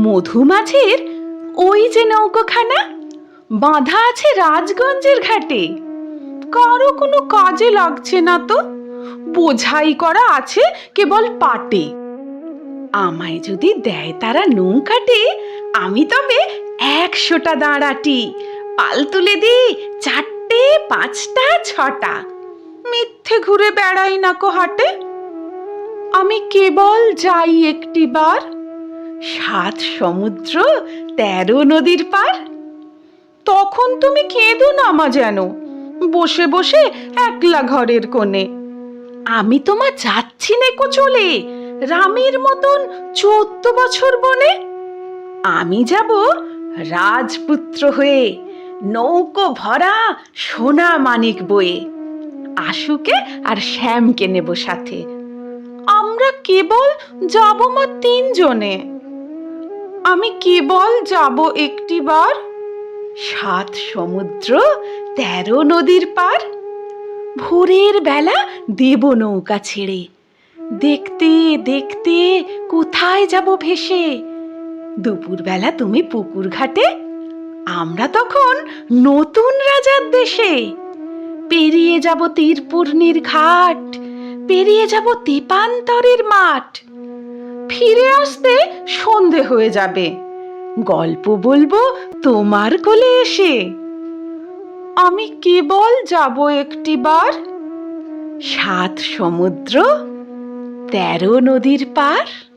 মধুমাছির? ওই যে নৌকোখানা? বাঁধা আছে রাজগঞ্জের ঘাটে। কারও কোনো কাজে লাগছে না তো? বোঝাই করা আছে কেবল পাটে। আমায় যদি দেয় তারা নৌকাটে, আমি তবে একশোটা দাঁড়াটি। পাল তুলে দিই চারটে, পাঁচটা, ছটা। মিথ্যে ঘুরে বেড়াই না কো হাটে। আমি কেবল যাই একটিবার সাত সমুদ্র, তেরো নদীর পার? তখন তুমি কেঁদো না মা যেন, বসে বসে একলা ঘরের কোণে। আমি তোমার যাচ্ছি নেকো চলে রামের মতন চোদ্দ বছর বনে। আমি যাব রাজপুত্র হয়ে, নৌকো ভরা সোনা মানিক বয়ে, আশুকে আর শ্যামকে নেব সাথে। আমরা কেবল যাব মা তিনজনে। আমি কেবল যাব একটিবার সাত সমুদ্র, তেরো নদীর পার। ভোরের বেলা দেব নৌকা ছেড়ে। দেখতে দেখতে কোথায় যাব ভেসে? দুপুরবেলা তুমি পুকুর ঘাটে, আমরা তখন নতুন রাজার দেশে। পেরিয়ে যাব তীরপূর্ণির ঘাট পেরিয়ে যাব তেপান্তরের মাঠ। ফিরে আসতে সন্ধে হয়ে যাবে। গল্প বলব তোমার কোলে এসে। আমি কেবল যাব একটি বার। সাত সমুদ্র, তেরো নদীর পার।